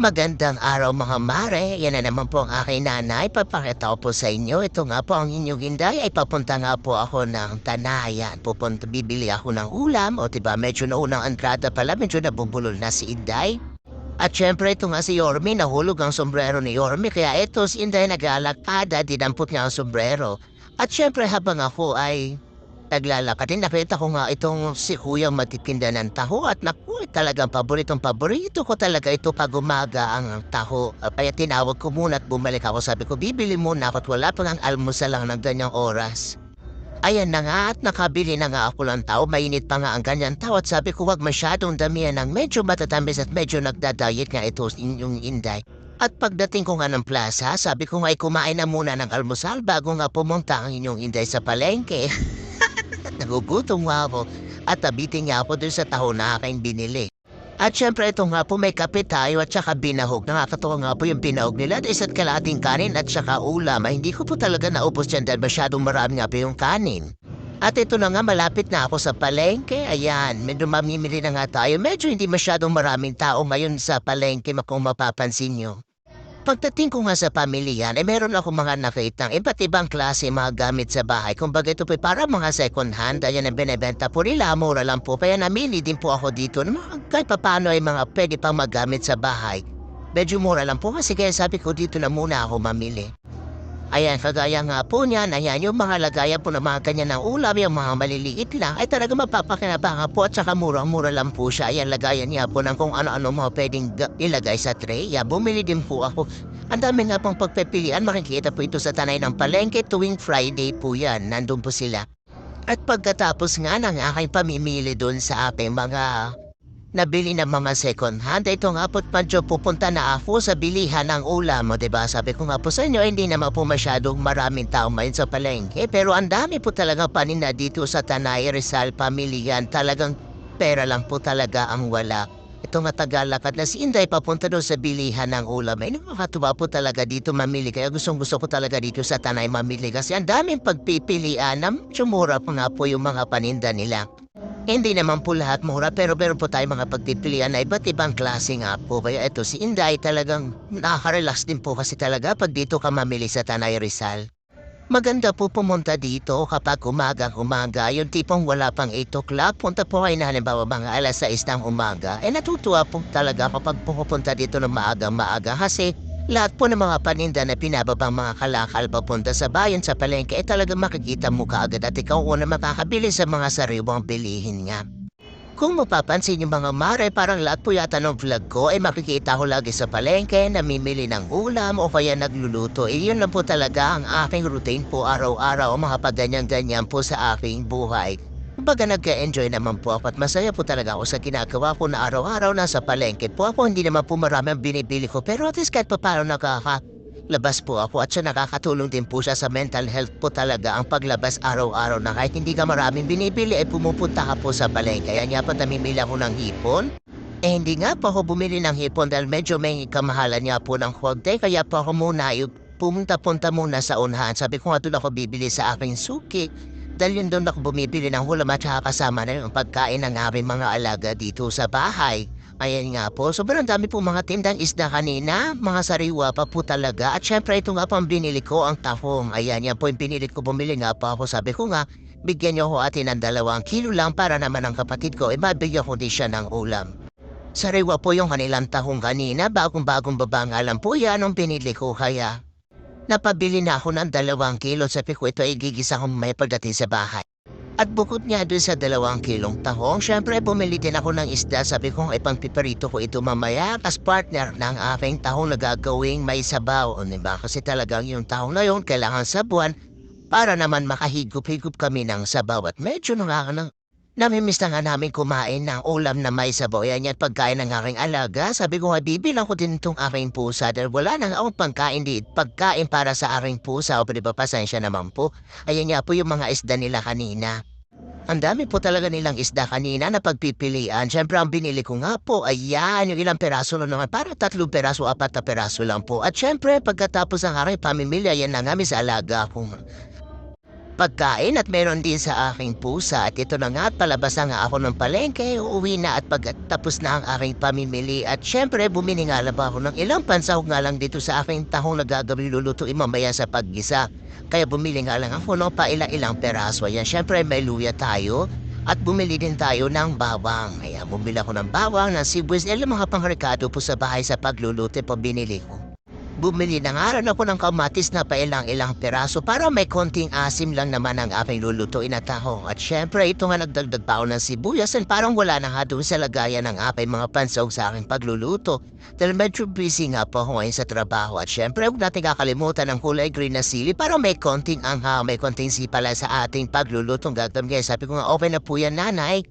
Magandang araw mga mare, yan na naman po ang aking nanay. Papakita ko po sa inyo. Ito nga po ang inyong hinday ay papunta nga po ako ng Tanayan. Pupunta, bibili ako ng ulam. O diba, medyo naunang entrada pala, medyo nabubulol na si Inday. At syempre ito nga si Yorme, nahulog ang sombrero ni Yorme. Kaya ito si Inday nag-aalakada, dinampot niya ang sombrero. At syempre habang ako ay naglalakad, nakita ko nga itong si Kuyang matitinda ng taho at naku, talagang paboritong paborito ko talaga ito pag umaga ang taho. Ah, Kaya tinawag ko muna at bumalik ako. Sabi ko, bibili muna ako at wala pa ng almusal lang ng ganyang oras. Ayan na nga at nakabili na nga ako ng tao. Mainit pa nga ang ganyan tao at sabi ko wag masyadong damihan ng medyo matatamis at medyo nagdadayet nga ito inyong inday. At pagdating ko nga ng plaza, sabi ko nga ay kumain na muna ng almusal bago nga pumunta ang inyong inday sa palengke. Nagugutom nga ako at tabitin nga ako dun sa taho na aking binili. At syempre ito nga po may kape tayo at saka binahog. Nakakatawa nga po yung binahog nila at isa't kalating kanin at saka ulam. Ay hindi ko po talaga naubos yan dahil masyadong marami nga po yung kanin. At ito na nga malapit na ako sa palengke. Ayan, medyo mamimili na nga tayo. Medyo hindi masyadong maraming tao ngayon sa palengke kung mapapansin nyo. Pagdating ko nga sa pamilyan, eh meron ako mga nakitang iba't ibang klase mga gamit sa bahay. Kung bagay ito po para mga second hand, ayan ang binibenta po nila, mura lang po. Kaya namili din po ako dito na kahit paano ay mga pwede pang magamit sa bahay. Medyo mura lang po kasi kaya sabi ko dito na muna ako mamili. Ayan, kagaya nga po niyan, ayan, yung mga lagayan po ng mga ganyan ng ulam, yung mga maliliit lang, ay talaga mapapakinabangan po at saka murang-mura lang po siya. Ayan, lagayan niya po ng kung ano-ano mga pwedeng ga- ilagay sa tray. Yeah, bumili din po ako. Ang dami nga pong pagpipilian, makikita po ito sa tanay ng palengke tuwing Friday po yan, nandun po sila. At pagkatapos nga ng aking pamimili doon sa ating mga nabili ng mga second hand, ito nga po't medyo pupunta na ako sa bilihan ng ulam mo, diba? Sabi ko nga po sa inyo, hindi naman po masyadong maraming tao ngayon sa palengke. Pero ang dami po talaga paninda dito sa Tanay Rizal Pamilihan. Talagang pera lang po talaga ang wala. Ito nga tagalakad na si Inday papunta doon sa bilihan ng ulam. Ay nakakatuwa po talaga dito mamili. Kaya gustong gusto ko talaga dito sa Tanay mamili. Kasi ang daming pagpipilian na tsumura po nga po yung mga paninda nila. Hindi naman po lahat mura pero meron po tayo mga pagpipilian na iba't ibang klase nga po. Kaya ito si Inday talagang nakaka-relax din po kasi talaga pag dito ka mamili sa Tanay Rizal. Maganda po pumunta dito kapag umaga-umaga, yung tipong wala pang 8 o'clock, punta po kayo na halimbawa mga alas 6 ng umaga. Eh natutuwa po talaga kapag pupunta dito ng maaga-maaga kasi lahat po ng mga paninda na pinababang mga kalakal papunta sa bayan sa palengke eh talaga makikita mo kaagad at ikaw una makakabili sa mga sariwang bilihin nga. Kung mapapansin yung mga mare, parang lahat po yata ng vlog ko ay makikita ko lagi sa palengke, namimili ng ulam o kaya nagluluto. Eh yun lang po talaga ang aking routine po araw-araw, mga paganyan-ganyan po sa aking buhay. Kumbaga nag-enjoy naman po ako at masaya po talaga ako sa ginagawa ko na araw-araw nasa palengke po ako. Hindi naman po marami ang binibili ko pero at least kahit pa paano nakaka labas po ako at siya nakakatulong din po siya sa mental health po talaga ang paglabas araw-araw na kahit hindi ka maraming binibili ay pumupunta ka po sa palengke. Kaya nga pa namimili ako ng hipon. Eh hindi nga po ako bumili ng hipon dahil medyo may kamahalan nga po ng konti. Kaya po ako muna yung pumunta-punta muna sa unahan. Sabi ko nga doon ako bibili sa aking suki. Dahil yun doon ako bumibili ng hulam at kasama na yung pagkain ng aming mga alaga dito sa bahay. Ayan nga po, sobrang dami po mga tindang isda kanina, mga sariwa pa po talaga. At syempre ito nga po ang binili ko, ang tahong. Ayan, yan po yung pinilit ko, bumili nga po ako. Sabi ko nga, bigyan niyo ako atin ng dalawang kilo lang para naman ang kapatid ko, eh mabigyan ko din siya ng ulam. Sariwa po yung kanilang tahong kanina, bagong-bagong baba nga lang po yan ang pinili ko kaya. Napabili na ako ng dalawang kilo, sabi ko ito ay gigisa kong may pagdating sa bahay. At bukod nga doon sa dalawang kilong tahong, syempre bumili din ako ng isda. Sabi ko, ipang piperito ko ito mamaya as partner ng aking tahong na gagawing may sabaw. O diba? Kasi talagang yung tahong na yun, kailangan sabuan para naman makahigop-higop kami ng sabaw. At medyo nakaka Namimiss na nga namin kumain ng ulam na may sabaw. Yan yan pagkain ng aking alaga. Sabi ko nga, bibilang ko din itong aking pusa dahil wala nang akong pagkain di pagkain para sa aking pusa. O di ba, pasensya naman po. Ayan nga po yung mga isda nila kanina. Ang dami po talaga nilang isda kanina na pagpipilian. Siyempre ang binili ko nga po, ayan, yung ilang peraso lang naman. Para tatlong peraso, apat na peraso lang po. At siyempre, pagkatapos ang aking pamimili, ayan na nga, sa alaga ko. Pagkain at meron din sa aking pusa. At ito na nga at palabas na nga ako ng palengke, uuwi na at pagtapos na ang aking pamimili. At syempre bumili nga lang ba ako ng ilang pansahog nga lang dito sa aking tahong na gagawin lulutuin mamaya sa paggisa. Kaya bumili nga lang ako ng paila-ilang peraso. Ayan, syempre may luya tayo. At bumili din tayo ng bawang. Ayan, bumili ako ng bawang, ng sibuyas, ilang mga pangrekado po sa bahay sa pagluluto po binili ko. Bumili na nga rin ako ng kamatis na pailang-ilang peraso para may konting asim lang naman ang aking lulutuin na taho. At syempre, ito nga nagdagdag pa ako ng sibuyas at parang wala na nga doon sa lagayan ng aking mga pansog sa aking pagluluto. Dahil medyo busy nga po ako ngayon sa trabaho. At syempre, huwag natin kakalimutan ng kulay green na sili para may konting angha, may konting sipala sa ating paglulutong gagawin. Sabi ko nga, open na po yan, nanay.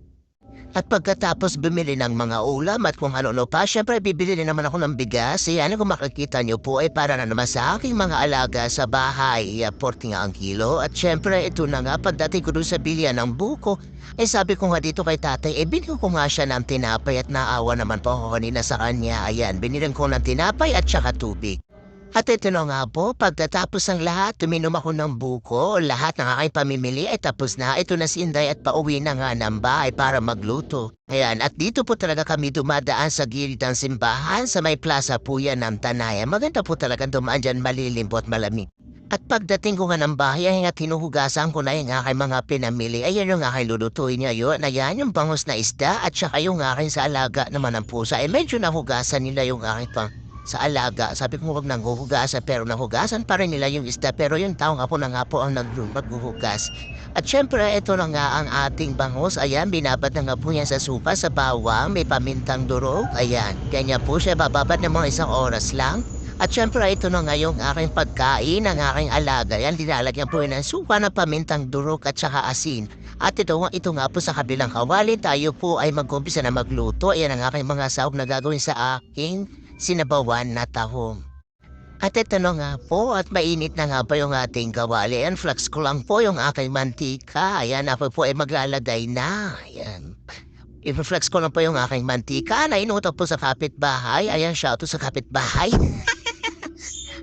At pagkatapos bumili ng mga ulam at kung ano-ano pa, syempre bibili din naman ako ng bigas. Yan kung makikita nyo po ay para na naman sa aking mga alaga sa bahay. Uh, 40 nga ang kilo. At syempre ito na nga pagdating ko sa bilya ng buko. Eh sabi ko nga dito kay tatay, eh binili ko nga siya ng tinapay at naawa naman po ako kanina sa kanya. Ayan, binilang ko ng tinapay at saka tubig. At ito nga po, pagkatapos ng lahat, tuminom ako ng buko. Lahat ng aking pamimili ay tapos na. Ito na si Inday at pauwi na nga ng bahay para magluto. Ayan, at dito po talaga kami dumadaan sa gilid ng simbahan sa may plaza po yan ng Tanaya. Maganda po talaga dumaan dyan, malilim po at malamig. At pagdating ko nga ng bahay, ay nga tinuhugasan ko na yung aking mga pinamili. Ayan yung aking lulutuin niya yun. Ayan yung bangus na isda at saka yung aking sa alaga naman ng pusa. Eh medyo nahugasan nila yung aking pang sa alaga. Sabi ko huwag nang huhugasan pero nahugasan pa rin nila yung isda pero yung tao nga po na nga po ang nag maghuhugas. At syempre ito na nga ang ating bangus. Ayan, binabad na nga po yan sa supa, sa bawang, may pamintang durog. Ayan, kanya po siya bababad ng mga isang oras lang. At syempre ito na nga yung aking pagkain ng aking alaga. Yan, dinalagyan po yun ng supa na pamintang durog at saka asin. At ito, ito nga po sa kabilang kawali, tayo po ay mag-umpisa na magluto. Ayan ang aking mga sahog na gagawin sa aking sinabawan na tahong. At ito na nga po at mainit na nga pa yung ating kawali. Ayan, flex ko lang po yung aking mantika. Ayan, ako po ay maglalagay na. Ayan. I-flex ko lang po yung aking mantika na inutok po sa kapitbahay. Ayan, shout sa kapitbahay.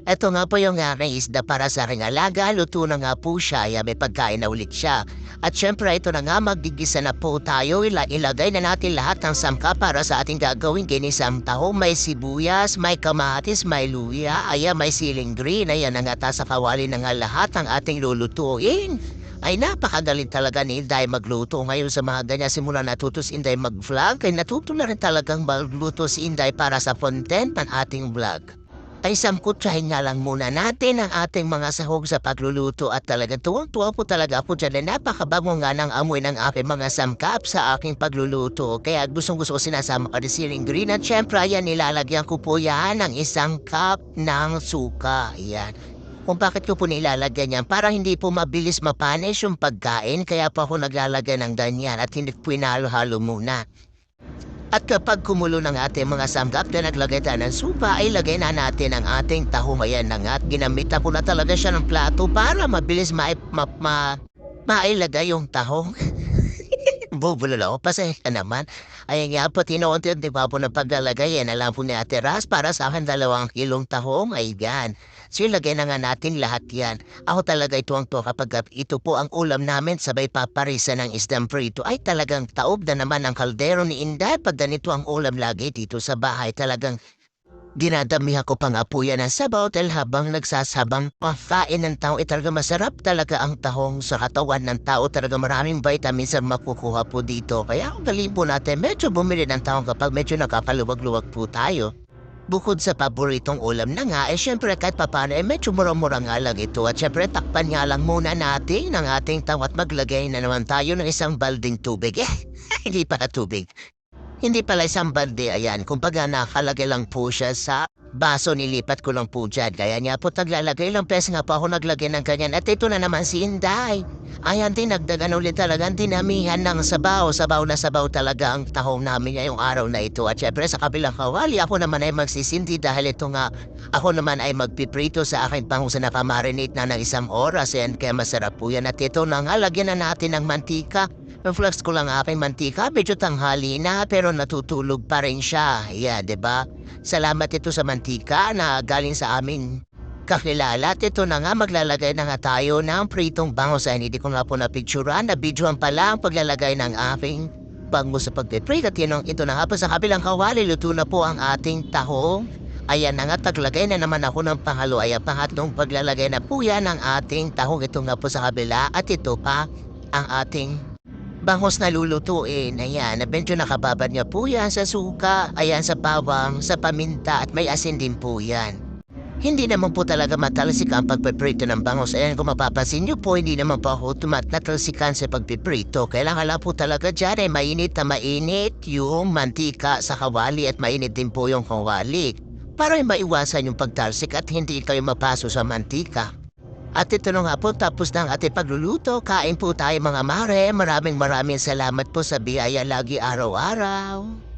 Ito nga po yung aking isda para sa aking alaga. Luto na nga po siya. Ayan, may pagkain na ulit siya. At syempre ito na nga magigisa na po tayo. Ila ilagay na natin lahat ng samka para sa ating gagawin ginisang taho. May sibuyas, may kamatis, may luya, ayan may siling green. Ayan na nga sa kawali na nga lahat ng ating lulutuin. Ay napakagaling talaga ni Inday magluto ngayon sa mga ganyan. Simula natuto si Inday mag-vlog. Ay natuto na rin talagang magluto si Inday para sa content ng ating vlog ay samkutsahin nga lang muna natin ang ating mga sahog sa pagluluto at talaga tuwang-tuwa po talaga po dyan na napakabango nga ng amoy ng aking mga samkap sa aking pagluluto. Kaya gustong gusto ko sinasama ka siling green at syempre ayan nilalagyan ko po yan ng isang cup ng suka. Ayan. Kung bakit ko po nilalagyan yan para hindi po mabilis mapanis yung pagkain kaya po ako naglalagay ng ganyan at hindi po inalo-halo muna. At kapag kumulo ng ating mga samgap na naglagay tayo ng supa, ay lagay na natin ang ating taho. Ayan na nga at ginamitan ko na talaga siya ng plato para mabilis ma, ma, ma mailagay yung taho. Bubulalo, pasensya naman. Ayan nga po, tinuunti-unti pa po ng paglalagay. Yan na lang po ni Ate Ras para sa akin dalawang kilong tahong. Ayan. So ilagay na nga natin lahat yan. Ako talaga ito ang to kapag ito po ang ulam namin sabay paparisa ng isdang prito. Ay talagang taob na naman ang kaldero ni Inday pag ganito ang ulam lagi dito sa bahay. Talagang Dinadamihan ko pa nga po yan ng sabaw dahil habang nagsasabang pafain ng tao, eh talaga masarap talaga ang tahong sa katawan ng tao. Talaga maraming vitamins ang makukuha po dito. Kaya ang galing po natin, medyo bumili ng taong kapag medyo nakapaluwag-luwag po tayo. Bukod sa paboritong ulam na nga, eh syempre kahit papano, eh medyo mura-mura nga lang ito. At syempre takpan nga lang muna natin ng ating tawa maglagay na naman tayo ng isang balding tubig. Eh, hindi para tubig. Hindi pala isang balde, ayan. Kumbaga nakalagay lang po siya sa baso, nilipat ko lang po dyan. Kaya niya po taglalagay lang pes nga po ako naglagay ng ganyan. At ito na naman si Inday. Ayan din, nagdagan ulit talaga dinamihan ng sabaw. Sabaw na sabaw talaga ang tahong namin niya yung araw na ito. At syempre sa kabilang kawali, ako naman ay magsisindi dahil ito nga, ako naman ay magpiprito sa akin pang sa nakamarinate na ng isang oras. Ayan, kaya masarap po yan. At ito na nga, lagyan na natin ng mantika. Flex ko lang aking mantika, medyo tanghali na pero natutulog pa rin siya. Yeah, ba? Salamat ito sa mantika na galing sa aming kakilala. At ito na nga, maglalagay na nga tayo ng pritong bangus. Ay, hindi ko nga po napicturan. Nabidyoan pala ang paglalagay ng aking bangus sa pagpiprito. At yun, ang- ito na nga po sa kabilang kawali. Luto na po ang ating tahong. Ayan na nga, taglagay na naman ako ng pangalo. Ayan, pangatlong paglalagay na po yan ng ating tahong. Ito nga po sa kabila. At ito pa ang ating bangos na lulutuin. Ayan, medyo nakababad niya po yan sa suka. Ayan, sa bawang, sa paminta at may asin din po yan. Hindi naman po talaga matalsik ang pagpiprito ng bangos. Ayan, kung mapapansin niyo po, hindi naman po ako tumat natalsikan sa pagpiprito. Kailangan lang po talaga dyan eh, mainit na mainit yung mantika sa kawali at mainit din po yung kawali. Para maiwasan yung pagtalsik at hindi kayo mapaso sa mantika. At ito na nga po, tapos ng ating pagluluto, kain po tayo mga mare. Maraming maraming salamat po sa biyaya lagi araw-araw.